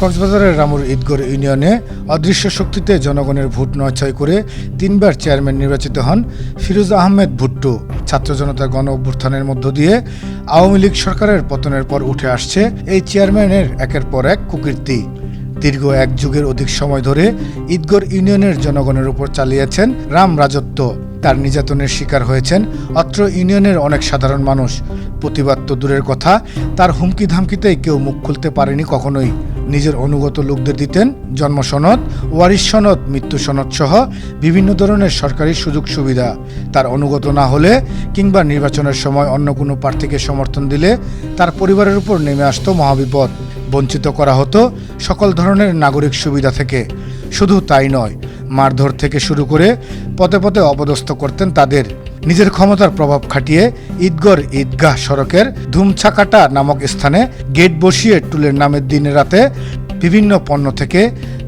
কক্সবাজারের রামুর ঈদগড় ইউনিয়নে অদৃশ্য শক্তিতে জনগণের ভোট নয়ছয় করে তিনবার চেয়ারম্যান নির্বাচিত হন ফিরোজ আহমেদ ভুট্টো। ছাত্র জনতার গণ অভ্যুত্থানের মধ্য দিয়ে আওয়ামী লীগ সরকারের পতনের পর উঠে আসছে এই চেয়ারম্যানের একের পর এক কুকীর্তি। দীর্ঘ এক যুগের অধিক সময় ধরে ঈদগড় ইউনিয়নের জনগণের উপর চালিয়েছেন রাম রাজত্ব। তার নির্যাতনের শিকার হয়েছেন অত্র ইউনিয়নের অনেক সাধারণ মানুষ। প্রতিবাদ তো দূরের কথা, তার হুমকি ধামকিতেই কেউ মুখ খুলতে পারেনি কখনোই। নিজের অনুগত লোকদের দিতেন জন্ম সনদ ওয়ারিশ সনদ, মৃত্যু সনদ সহ বিভিন্ন ধরনের সরকারি সুযোগ সুবিধা তার অনুগত না হলে কিংবা নির্বাচনের সময় অন্য কোনো প্রার্থীকে সমর্থন দিলে তার পরিবারের উপর নেমে আসতো মহাবিপদ। বঞ্চিত করা হতো সকল ধরনের নাগরিক সুবিধা থেকে। শুধু তাই নয় মারধর থেকে শুরু করে পথে পথে অপদস্থ করতেন তাদের। নিজের ক্ষমতার প্রভাব খাটিয়ে ঈদগড় ঈদগাহ সড়কের ধুমছাকাটা নামক স্থানে গেট বসিয়ে টুলের নামের দিনে রাতে বিভিন্ন পণ্য থেকে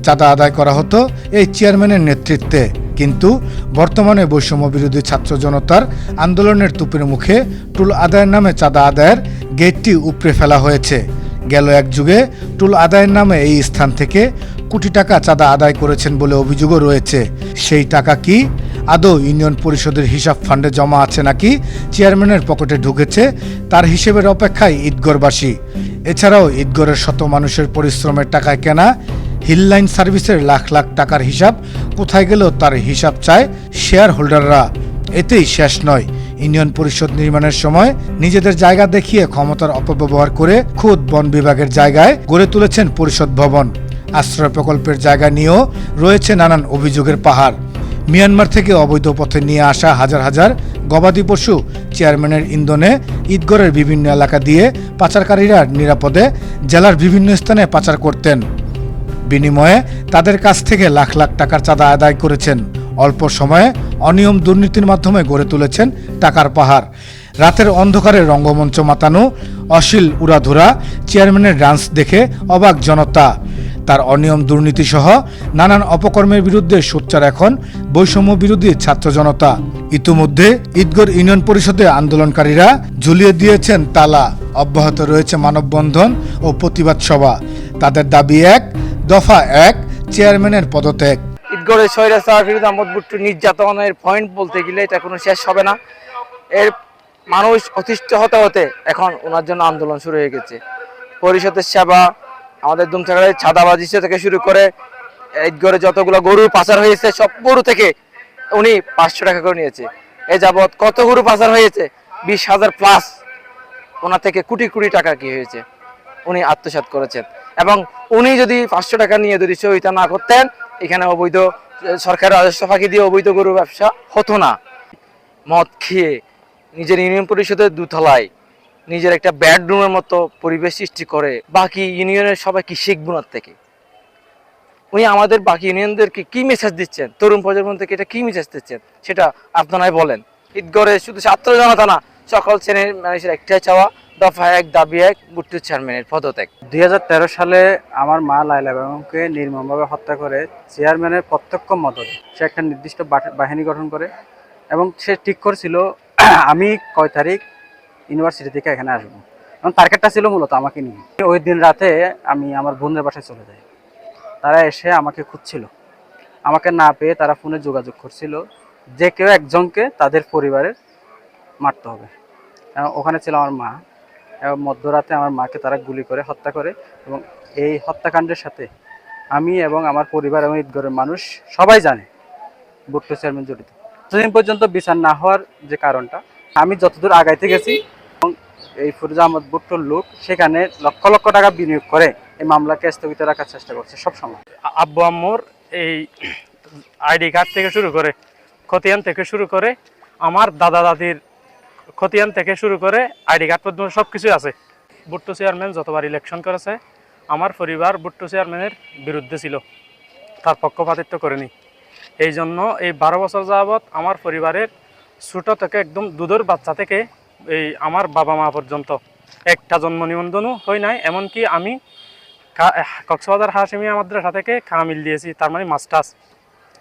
চাঁদা আদায় করা হতো এই চেয়ারম্যানের নেতৃত্বে। কিন্তু বর্তমানে বৈষম্য বিরোধী ছাত্র জনতার আন্দোলনের তুপের মুখে টুল আদায়ের নামে চাঁদা আদায়ের গেটটি উপড়ে ফেলা হয়েছে। গেল এক যুগে টুল আদায়ের নামে এই স্থান থেকে কোটি টাকা চাঁদা আদায় করেছেন বলে অভিযোগও রয়েছে। সেই টাকা কি? আদৌ ইউনিয়ন পরিষদের হিসাব ফান্ডে জমা আছে নাকি? চেয়ারম্যানের পকেটে ঢুকেছে, তার হিসেবের অপেক্ষায় ঈদগড়বাসী। এছাড়াও ঈদগড়ের শত মানুষের পরিশ্রমের টাকায় কেনা হিল লাইন সার্ভিসের লাখ লাখ টাকার হিসাব, কোথায় গেল তার হিসাব চায় শেয়ার হোল্ডাররা এতেই শেষ নয়। ইউনিয়ন পরিষদ নির্মাণের সময় নিজেদের জায়গা দেখিয়ে ক্ষমতার অপব্যবহার করে খুদ বন বিভাগের জায়গায় গড়ে তুলেছেন পরিষদ ভবন। আশ্রয় প্রকল্পের জায়গা নিয়েও রয়েছে নানান অভিযোগের পাহাড়। মিয়ানমার থেকে অবৈধ পথে নিয়ে আসা হাজার হাজার গবাদি পশু চেয়ারম্যানের ইন্ধনে ঈদগড়ের বিভিন্ন এলাকা দিয়ে পাচারকারীরা নিরাপদে জেলার বিভিন্ন স্থানে পাচার করতেন। বিনিময়ে তাদের কাছ থেকে লাখ লাখ টাকার চাঁদা আদায় করেছেন। অল্প সময়ে অনিয়ম দুর্নীতির মাধ্যমে গড়ে তুলেছেন টাকার পাহাড়। রাতের অন্ধকারে রঙ্গমঞ্চ মাতানো অশ্লীল উড়াধুরা চেয়ারম্যানের ডান্স দেখে অবাক জনতা। তার অনিয়ম দুর্নীতি সহ নানান অপকর্মের বিরুদ্ধে সোচ্চার এখন বৈষম্য বিরোধী ছাত্র জনতা। ইতিমধ্যে ঈদগড় ইউনিয়ন পরিষদে আন্দোলনকারীরা ঝুলিয়ে দিয়েছেন তালা। অব্যাহত রয়েছে মানববন্ধন ও প্রতিবাদ সভা। তাদের দাবি এক, দফা এক, চেয়ারম্যানের পদত্যাগ। ঈদগড়ের স্বৈরাচার ফিরোজ আহমদ বুট্টু নির্যাতনের পয়েন্ট বলতে গেলে এটা কোনো শেষ হবে না। এর মানুষ অতিষ্ঠ হতে হতে এখন ওনার জন্য আন্দোলন শুরু হয়ে গেছে। পরিষদের সেবা আমাদের দুমচাগাড়ের ছাদাবাজি থেকে শুরু করে, ঈদগড়ে যতগুলো গরু পাচার হয়েছে, সব গরু থেকে উনি পাঁচশো টাকা করে নিয়েছে। এ যাবৎ কত গরু পাচার হয়েছে? বিশ হাজার প্লাস ওনার থেকে কোটি কোটি টাকা কি হয়েছে? উনি আত্মসাৎ করেছেন। এবং উনি যদি পাঁচশো টাকা নিয়ে যদি সহিতা না করতেন, এখানে অবৈধ সরকারের রাজস্ব ফাঁকি দিয়ে অবৈধ গরু ব্যবসা হতো না। মদ খেয়ে নিজের ইউনিয়ন পরিষদের দুতলায় নিজের একটা বেডরুমের মতো পরিবেশ সৃষ্টি করে। বাকি ইউনিয়নের সবাই কি শিখব না থেকে? উনি আমাদের বাকি ইউনিয়নদেরকে কি মেসেজ দিচ্ছেন? তরুণ প্রজন্ম থেকে এটা কি মেসেজ দিচ্ছেন? সেটা আপনারাই বলেন। ঈদগড়ে শুধু ছাত্র জনতা না, সকল শ্রেণির মানুষের একটাই চাওয়া, দফা এক, দাবি এক বুট্টু চেয়ারম্যানের পদত্যাগ। দুই হাজার তেরো সালে আমার মা লাইলা বেগমকে নির্মমভাবে হত্যা করে চেয়ারম্যানের প্রত্যক্ষ মদত সে একটা নির্দিষ্ট বাহিনী গঠন করে এবং সে ঠিক করেছিল, আমি কয় তারিখ ইউনিভার্সিটি থেকে এখানে আসব। এবং টার্গেটটা ছিল মূলত আমাকে নিয়ে। ওই দিন রাতে আমি আমার বোনের বাসায় চলে যাই। তারা এসে আমাকে খুঁজছিল। আমাকে না পেয়ে তারা ফোনে যোগাযোগ করছিল যে কেউ একজনকে তাদের পরিবারের মারতে হবে। ওখানে ছিল আমার মা। এবং মধ্যরাতে আমার মাকে তারা গুলি করে হত্যা করে এবং এই হত্যাকাণ্ডের সাথে আমি এবং আমার পরিবার এবং ঈদগড়ের মানুষ সবাই জানে বুট্টো চেয়ারম্যান জড়িত। যতদিন পর্যন্ত বিচার না হওয়ার যে কারণটা আমি যতদূর আগাইতে গেছি এবং এই ফিরোজ আহমদ বুট্টোর লোক সেখানে লক্ষ লক্ষ টাকা বিনিয়োগ করে এই মামলাকে স্থগিত রাখার চেষ্টা করছে সব সময়। আব্বু আম্মুর এই আইডি কার্ড থেকে শুরু করে খতিয়ান থেকে শুরু করে আমার দাদা দাদির খতিয়ান থেকে শুরু করে আইডি কার্ড পর্যন্ত সব কিছুই আছে। বুট্টু চেয়ারম্যান যতবার ইলেকশন করেছে আমার পরিবার বুট্টু চেয়ারম্যানের বিরুদ্ধে ছিল তার পক্ষপাতিত্ব করেনি। এই জন্য এই বারো বছর যাবৎ আমার পরিবারের ছোট থেকে একদম দুধের বাচ্চা থেকে এই আমার বাবা মা পর্যন্ত একটা জন্ম নিবন্ধনও হয় নাই, এমনকি আমি কক্সবাজার হাসিমিয়া মাদ্রাসা থেকে কামিল দিয়েছি, তার মানে মাস্টার্স।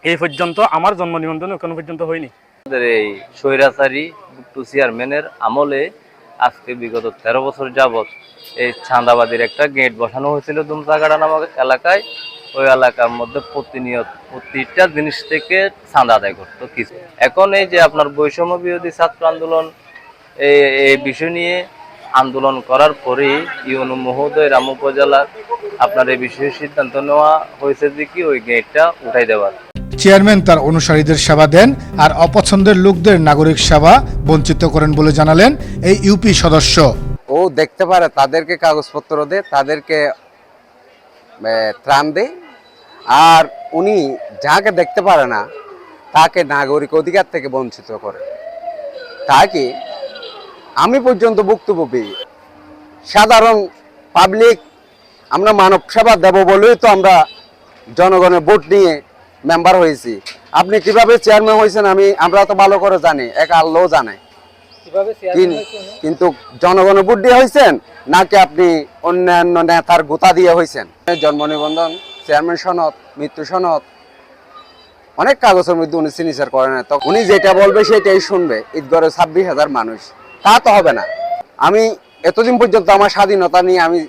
এই পর্যন্ত আমার জন্ম নিবন্ধন কোনো পর্যন্ত হয়নি। আমাদের এই স্বৈরাচারী বুট্টু চেয়ারম্যানের আমলে আজকে বিগত তেরো বছর যাবৎ এই চাঁদাবাদির একটা গেট বসানো হয়েছিল দুমসাগাড়া নামক এলাকায়। ওই এলাকার মধ্যে প্রতিনিয়ত প্রতিটা জিনিস থেকে চাঁদা আদায় করতো কিছু। এখন এই যে আপনার বৈষম্য বিরোধী ছাত্র আন্দোলন এই এই বিষয় নিয়ে আন্দোলন করার পরেই ইউনু মহোদয় রাম উপজেলার আপনার এই বিষয়ে সিদ্ধান্ত নেওয়া হয়েছে যে কি ওই গেটটা উঠাই দেওয়ার। চেয়ারম্যান তার অনুসারীদের সেবা দেন আর অপছন্দের লোকদের নাগরিক সেবা বঞ্চিত করেন বলে জানালেন এই ইউপি সদস্য। ও দেখতে পারে তাদেরকে কাগজপত্র দে তাদেরকে ত্রাণ দে আর উনি যাকে দেখতে পারে না তাকে নাগরিক অধিকার থেকে বঞ্চিত করে। তাকে আমি পর্যন্ত ভুক্তভোগী। সাধারণ পাবলিক আমরা মানব সেবা দেব বলেই তো আমরা জনগণের ভোট নিয়ে মেম্বার হয়েছি। আপনি কীভাবে চেয়ারম্যান হয়েছেন আমি আমরা তো ভালো করে জানি এক আল্লাহ জানে। কিন্তু জনগণের ভোট দিয়ে হয়েছেন নাকি আপনি অন্যান্য নেতার গোতা দিয়ে হয়েছেন? জন্ম নিবন্ধন চেয়ারম্যান সনদ মৃত্যু সনদ অনেক কাগজের মধ্যে উনি সিগনেচার করে না। তো উনি যেটা বলবে সেটাই শুনবে। ঈদগড়ে ছাব্বিশ হাজার মানুষ। তা তো হবে না। আমি এতদিন পর্যন্ত আমার স্বাধীনতা নিয়ে আমি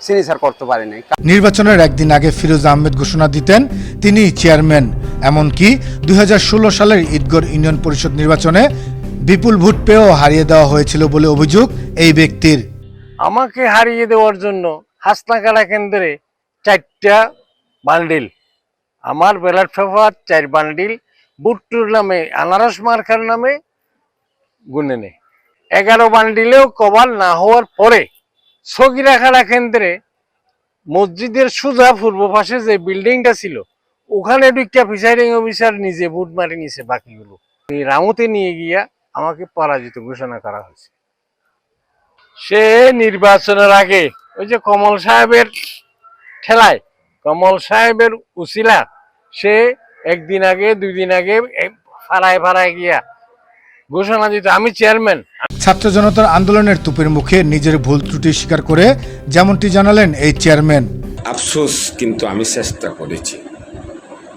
সিগনেচার করতে পারিনি নির্বাচনের একদিন আগে ফিরোজ আহমেদ ঘোষণা দিতেন তিনি চেয়ারম্যান এমনকি দুই হাজার ষোলো সালের ঈদগড় ইউনিয়ন পরিষদ নির্বাচনে বিপুল ভোট পেয়েও হারিয়ে দেওয়া হয়েছিল বলে অভিযোগ এই ব্যক্তির। আমাকে হারিয়ে দেওয়ার জন্য হাসনাকাড়া কেন্দ্রে চারটা বান্ডিল। আমার ব্যালট পেপার চার বান্ডিল, বুট্টুর নামে, আনারস মার্কার নামে গুনে নেয় এগারো বান্ডিলেও কভার না হওয়ার পরে সগিরাখাড়া কেন্দ্রে মসজিদের সোজা পূর্ব পাশে যে বিল্ডিংটা ছিল, ওখানে দুইটা প্রিসাইডিং অফিসার নিজে বুট মারি নিছে, বাকিগুলো। এই রামুতে নিয়ে গিয়া আমাকে পরাজিত ঘোষণা করা হয়েছে। সে নির্বাচনের আগে ওই যে কমল সাহেবের ঠেলায় কমল সাহেবের উসিলা সে একদিন আগে দুই দিন আগে ফাড়ায় ফাড়ায় গিয়া ঘোষণা দিত আমি চেয়ারম্যান। ছাত্র জনতার আন্দোলনের তুপের মুখে নিজের ভুল ত্রুটি স্বীকার করে যেমনটি জানালেন এই চেয়ারম্যান। আফসোস কিন্তু আমি চেষ্টা করেছি।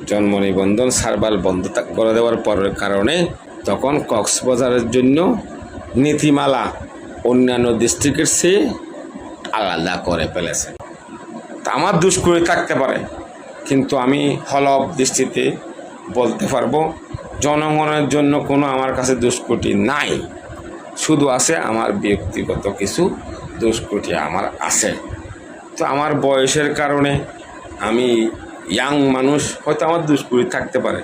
জন্ম নিবন্ধন সার্ভার বন্ধ করে দেওয়ার পরের কারণে তখন কক্সবাজারের জন্য নীতিমালা অন্যান্য ডিস্ট্রিক্টের চেয়ে আলাদা করে ফেলেছে। আমার দুষ্কৃতি থাকতে পারে, কিন্তু আমি হলফ দৃষ্টিতে বলতে পারব, জনগণের জন্য কোনো আমার কাছে দুষ্কৃতি নাই। শুধু আছে আমার ব্যক্তিগত কিছু দুষ্কৃতি আমার আছে। তো আমার বয়সের কারণে আমি ইয়াং মানুষ, হয়তো আমার দুষ্কৃতি থাকতে পারে।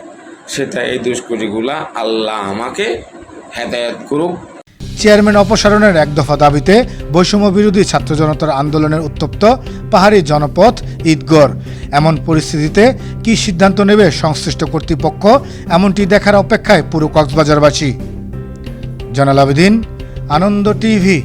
সেটা এই দুষ্কৃতিগুলা আল্লাহ আমাকে হেদায়ত করুক চেয়ারম্যান অপসারণের এক দফা দাবিতে বৈষম্য বিরোধী ছাত্র জনতার আন্দোলনের উত্তপ্ত পাহাড়ি জনপথ ঈদগড়। এমন পরিস্থিতিতে কি সিদ্ধান্ত নেবে সংশ্লিষ্ট কর্তৃপক্ষ, এমনটি দেখার অপেক্ষায় পুরো কক্সবাজারবাসী। জনাল আবেদিন, আনন্দ টিভি।